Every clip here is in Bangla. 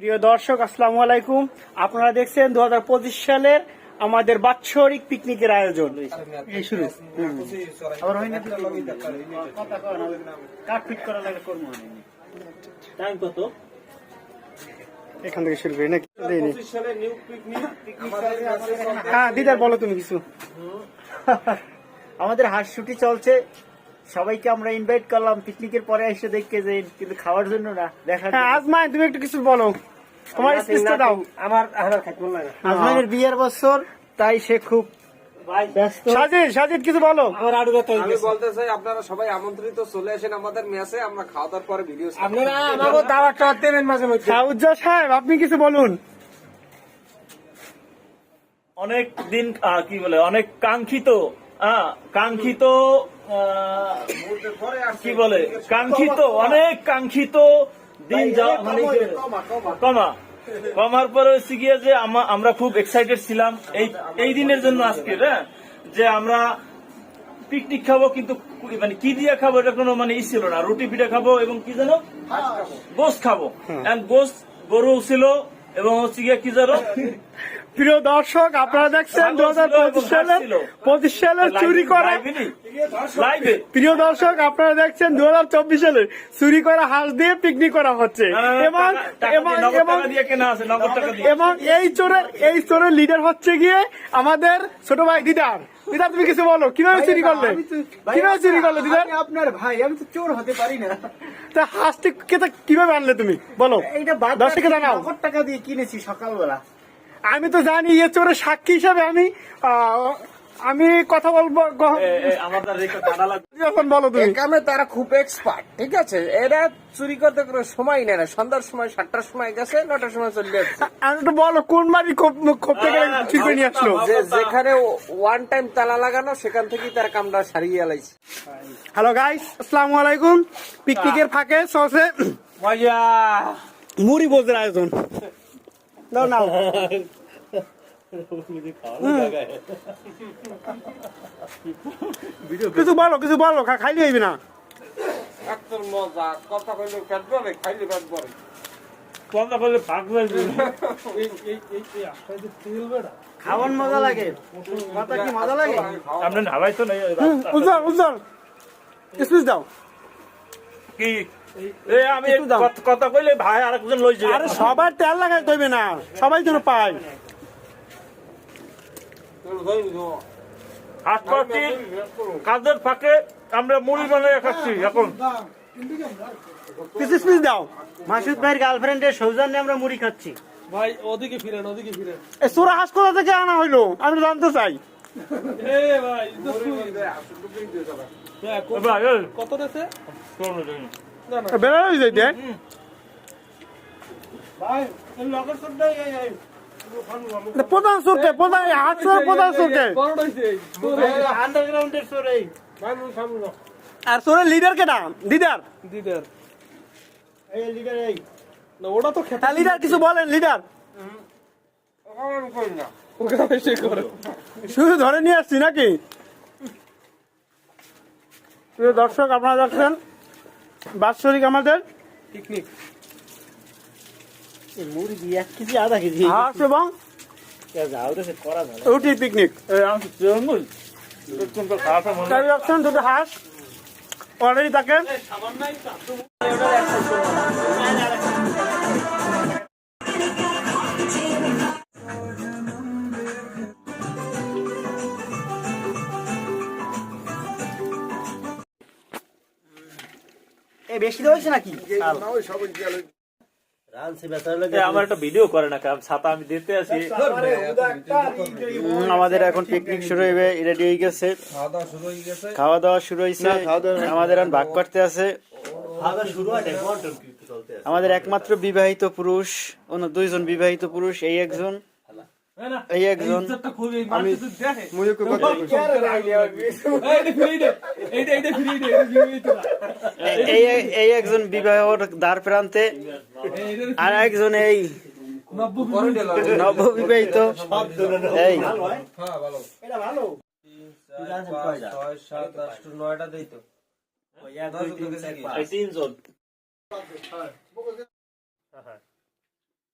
প্রিয় দর্শক আসসালামু আলাইকুম। আপনারা দেখছেন দু হাজার পঁচিশ সালের আমাদের বাৎসরিক পিকনিকের আয়োজন। এই শুরু। আবার হয় না করা লাগে টাইম কত? এখান থেকে শুরু করি নাকি? হ্যাঁ দিদার বলো তুমি কিছু। আমাদের হাঁস ছুটি চলছে। সবাইকে আমরা ইনভাইট করলাম। পিকনিকের পরে এসে দেখতে যে কিন্তু খাওয়ার জন্য না দেখার হ্যাঁ আজমাই তুমি একটু কিছু বলো। তোমার স্পিচটা দাও। আমার আমার খাইতে বললাম আজমাইনের বিয়ের বছর তাই সে খুব সাজিদ সাজিদ কিছু বলো। আমার আরও ব্যস্ত আমি বলতে চাই আপনারা সবাই আমন্ত্রিত চলে আসেন আমাদের মেসে আমরা খাওয়া দাওয়ার পরে ভিডিও আপনারা আমাকে দাওয়াতটা দেবেন মাঝে মধ্যে। সাহেব আপনি কিছু বলুন। অনেক দিন আহ, কি বলে অনেক কাঙ্ক্ষিত আহ, কাঙ্ক্ষিত আহ, কি বলে কাঙ্ক্ষিত অনেক কাঙ্ক্ষিত দিন যাও মানে কমা কমার পরে হচ্ছে গিয়ে যে আমরা খুব এক্সাইটেড ছিলাম এই এই দিনের জন্য আজকে হ্যাঁ? যে আমরা পিকনিক খাব কিন্তু মানে কি দিয়ে খাব এটা কোনো মানে ই ছিল না। রুটি পিঠা খাব এবং কি জানো গোস খাব। এন্ড গোস গরু ছিল এবং হচ্ছে গিয়ে কি জানো প্রিয় দর্শক আপনারা দেখছেন দু হাজার পঁচিশ সালের পঁচিশ সালের চুরি করা প্রিয় দর্শক আপনারা দেখছেন দু হাজার চব্বিশ সালে চুরি করা হাঁস দিয়ে পিকনিক করা হচ্ছে। এবং এবং এবং দিয়ে কেনা আছে নগদ টাকা দিয়ে। এবং এই চোরের এই চোরের লিডার হচ্ছে গিয়ে আমাদের ছোট ভাই দিদার। দিদার তুমি কিছু বলো কীভাবে চুরি করলে? কীভাবে চুরি করলে দিদার? আপনার ভাই আমি তো চোর হতে পারি না। তা হাঁসটি কে- কীভাবে আনলে তুমি? বলো। এইটা বাদ দর্শককে জানাও। টাকা দিয়ে কিনেছি সকালবেলা। আমি তো জানি এ চোরের সাক্ষী হিসাবে আমি আমি কথা বলব যখন বলো তুমি। কামে তারা খুব এক্সপার্ট ঠিক আছে? এরা চুরি করতে কোনো সময় নেয় না। সন্ধ্যার সময় সাতটার সময় গেছে নটার সময় চলে যাচ্ছে। আমি একটু বলো কোন বাড়ি খোপ খোপ থেকে ঠিক করে নিয়ে আসলো? যেখানে ওয়ান টাইম তালা লাগানো সেখান থেকেই তার কামটা সারিয়ে এলাইছে হ্যালো গাইস আসসালামু আলাইকুম। পিকনিকের ফাঁকে সসে মুড়ি বোঝের আয়োজন। দাও নাও কিছু বলো কিছু বলো খাইলে হইবে না? একদম মজা। কথা কইলে পেট ভরে খাইলে পেট ভরে কথা বললে ভাগ লাগবে খাওয়ার মজা লাগে। কথা কি মজা লাগে? আপনি ঢালাই তো নেই উজ্জ্বল উজ্জ্বল। স্পিচ দাও। কি আমি কথা- কইলে ভাই আরেকজন লই যাবে। আরে সবার তেল লাগাই না সবাই যেন পায় কাজের ফাঁকে আমরা মুড়ি বানিয়ে খাচ্ছি এখন। দাও। মাসুদ ভাইয়ের গার্লফ্রেন্ডের সৌজন্যে আমরা মুড়ি খাচ্ছি। ভাই ওদিকে ফিরেন ওদিকে ফিরেন। এই সোরা হাঁস কোথা থেকে আনা হইল? আমি জানতে চাই। এ ভাই এটা তুই। কত- ভাই বেড়া হয়ে যাইতে এটা প্রধান সুরকে প্রধান হাত প্রধান সুরকে আন্ডারগ্রাউন্ডের চোর এই আর সোরের লিডার কেটা দিদার দিদার এই লিডার এই। না ওটা তো খেতে লিডার কিছু বলেন লিডার শুধু ধরে নিয়ে আসছি নাকি? প্রিয় দর্শক আপনারা দেখছেন? বাৎসরিক আমাদের? পিকনিক। এই এক কেজি আধা কেজি। হাঁস এবং রুটি পিকনিক। মনে দুটো হাঁস। অলরেডি তাকে বেশি দেওয়া হয়েছে নাকি? আমার একটা ভিডিও করে না কারণ ছাতা আমি দিতে আছি। আমাদের এখন পিকনিক শুরু হইবে রেডি হয়ে গেছে। খাওয়া দাওয়া শুরু হয়ে গেছে। খাওয়া দাওয়া শুরু হয়েছে আমাদের এখন ভাগ করতে আছে। আমাদের একমাত্র বিবাহিত পুরুষ অন্য দুইজন বিবাহিত পুরুষ এই একজন। এই একজন আমি এই এই একজন বিবাহর দ্বার প্রান্তে আর একজন এই নববিবাহিত এই। হ্যাঁ ভালো। ছয় সাত আট নয়টা দেই তিনজন।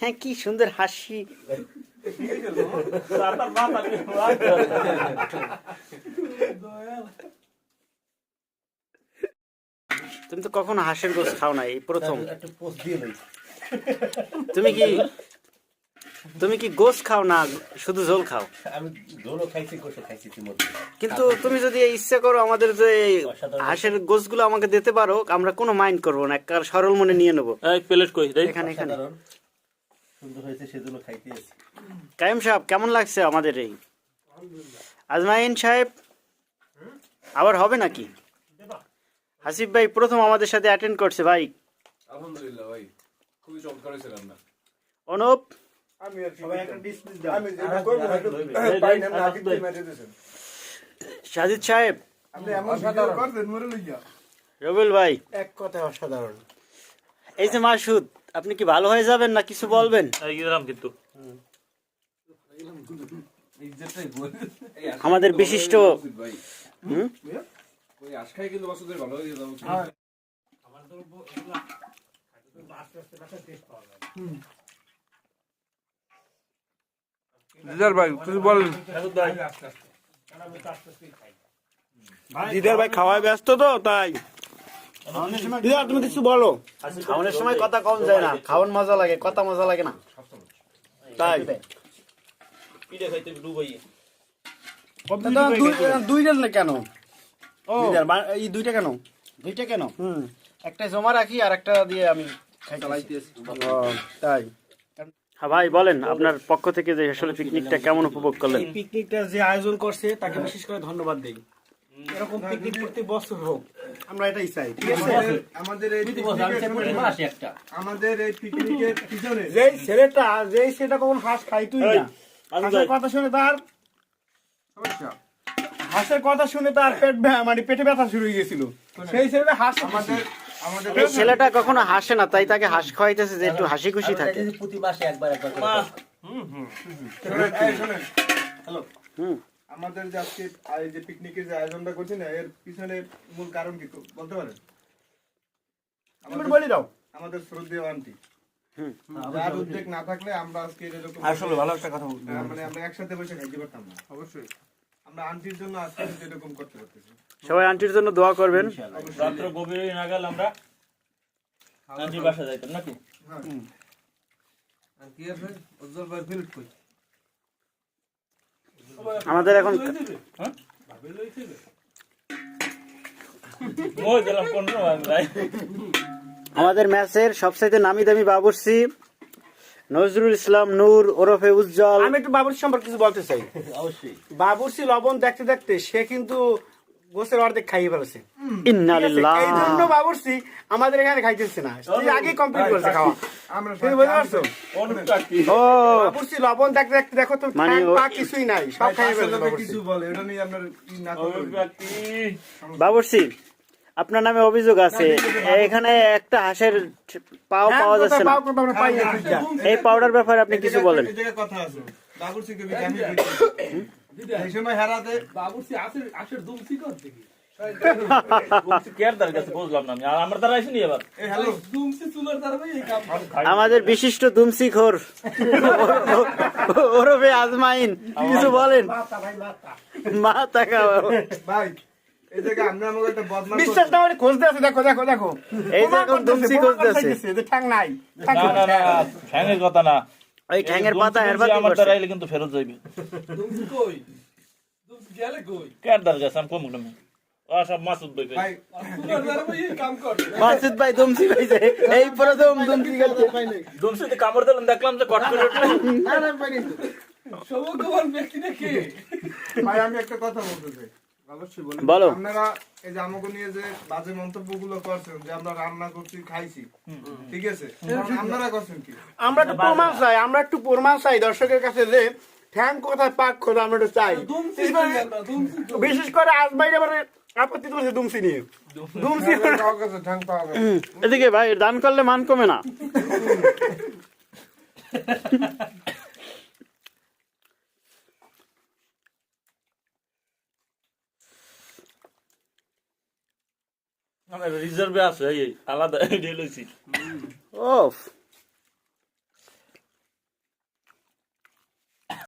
হ্যাঁ কি সুন্দর হাসি। তুমি তো কখনো হাঁসের গোস খাও না এই প্রথম। তুমি কি তুমি কি গোস খাও না শুধু ঝোল খাও? আমি দোলো খাইছি খাইছি ইতিমধ্যে। কিন্তু তুমি যদি ইচ্ছা করো আমাদের যে হাঁসের গোসগুলো আমাকে দিতে পারো আমরা কোনো মাইন্ড করব না একটা সরল মনে নিয়ে নেব। এই প্লেট কই? এখানে এখানে। সুন্দর হয়েছে সেজন্য খাইতে এসেছি। কায়েম সাহেব কেমন লাগছে আমাদের এই? আজমাইন সাহেব আবার হবে নাকি? হাসিফ ভাই প্রথম আমাদের সাথে অ্যাটেন্ড করছে ভাই। আলহামদুলিল্লাহ ভাই। খুবই চমৎকার হয়েছে রান্না। অনুপ সাজিদ সাহেব রবিল ভাই এক কথা অসাধারণ। এই যে মাসুদ আপনি কি ভালো হয়ে যাবেন না কিছু বলবেন? কিন্তু। আমাদের বিশিষ্ট ভাই হুম? ওই আশকাই কিন্তু বাসুদের ভালো হয়ে যাওয়া উচিত দিদার ভাই কিছু বলেন। দিদার ভাই খাওয়ায় ব্যস্ত তো তাই। দিদার তুমি কিছু বলো। খাওয়ানোর সময় কথা কম যায় না খাওয়ান মজা লাগে কথা মজা লাগে না। তাই। দুইটা না কেন? এই দুইটা কেন? দুইটা কেন? হুম। একটা জমা রাখি আর একটা দিয়ে আমি তাই। হ্যাঁ ভাই বলেন আপনার পক্ষ থেকে যে আসলে পিকনিকটা কেমন উপভোগ করলেন? পিকনিকটা যে আয়োজন করছে তাকে বিশেষ করে ধন্যবাদ দেই। এরকম পিকনিক প্রতি বছর হোক আমরা এটাই চাই ঠিক আছে? আমাদের এই আমাদের এই পিকনিকের পিছনে। যেই ছেলেটা যেই ছেলেটা কখন হাঁস খাইতুই না হাঁসের কথা শুনে তার হাঁসের কথা শুনে তার পেট ব্যা- মানে পেটে ব্যথা শুরু হয়ে গেছিল। সেই ছেলেটা হাঁস আমাদের এই ছেলেটা কখনো হাসে না তাই তাকে হাস খাওয়াইতেছে যে একটু হাসি খুশি থাকে। প্রতি মাসে একবার একবার করে শোনেন, হ্যালো। হুম। আমাদের যে আজকে যে পিকনিকের যে আয়োজনটা করছি না এর পিছনে মূল কারণ কি বলতে পারেন? আমাদের- দাও। আমাদের শ্রদ্ধেয় আন্টি। যার উদ্যোগ না থাকলে আমরা আজকে এরকম আসলে ভালো একটা কথা মানে আমরা একসাথে বসে খাইতে পারতাম না। অবশ্যই। আন্টির জন্য আজকে এরকম করতে পারতেছি। সবাই আন্টির জন্য দোয়া করবেন। রাত্র গভীর না গেল আমরা আন্টির বাসা যাইতাম নাকি? আমাদের এখন মই গেলাম পনেরো ভাই। আমাদের ম্যাচের সবচাইতে নামি দামি বাবুর্সি নজরুল ইসলাম নূর ওরফে উজ্জ্বল। আমি একটু বাবুর সম্পর্কে কিছু বলতে চাই। অবশ্যই। বাবুরসি লবণ দেখতে দেখতে সে কিন্তু গোসের অর্ধেক খাইয়ে ফেলেছে। ইন্নালিল্লাহ এই জন্য বাবুরসি আমাদের এখানে খাইতেছে না। সে আগে কমপ্লিট করছে খাওয়া। লবণ দেখতে দেখতে দেখো তো মানে পা কিছুই নাই সব খাইয়ে ফেলেছে বাবুরসি। আপনার নামে অভিযোগ আছে। এখানে একটা হাঁসের পাও হ্যাঁ, পাওয়া যাচ্ছে না। এই পাউডার ব্যাপারে আপনি কিছু বলেন। এই জায়গায় কথা আছে। বাবুর্চি কবি আমি এই সময় হেরাতে বাবুর্চি আসে আসের দুমসি কর দেখি কেয়ার দার কাছে বুঝলাম না আমি? আর আমার দ্বারা আসেনি এবার। এই হ্যালো। দুমসি চুলার দ্বারা এই কাম আমাদের বিশিষ্ট দুমসি খোর। ওরফে আজমাইন। কিছু বলেন? মা তাকা ভাই বিশ্বাস না হলে আছে দেখো দেখো দেখো। এই দুমসি প্রমাণ খুঁজতেছে। ঠ্যাং নাই না না ঠ্যাঙের কথা না। ওই ঠ্যাঙের পাতা দুমসি আমার দ্বারা কিন্তু ফেরত যাইবে। দুমসি কই? দুমসি গেলে কই? কেয়ার দার কাছে আমি কম না ও সব মাসুদ ভাই ভাই চুলার দ্বারা এই কাম কর মাসুদ ভাই দুমসি পাইছে এই প্রথম দুমসি গেছে দুমসিতে কামড় দিলাম দেখলাম যে কট করে ভাই আমি একটা কথা বলতে চাই। বলি। আপনারা এই যে আমাকে নিয়ে যে বাজে মন্তব্যগুলো করছেন যে আমরা রান্না করছি খাইছি ঠিক আছে? আপনারা করছেন কি? আমরা একটু প্রমাণ চাই আমরা একটু প্রমাণ চাই দর্শকের কাছে যে ঠ্যাং কোথায় পাক কোথায় আমরা একটু চাই। বিশেষ করে আজমাইর এবারে আপত্তি তুলেছে দুমসি নিয়ে। দুমসি ঠ্যাং এদিকে ভাই দান করলে মান কমে না। রিজার্ভে আছে এই আলাদা লইছি। ওফ।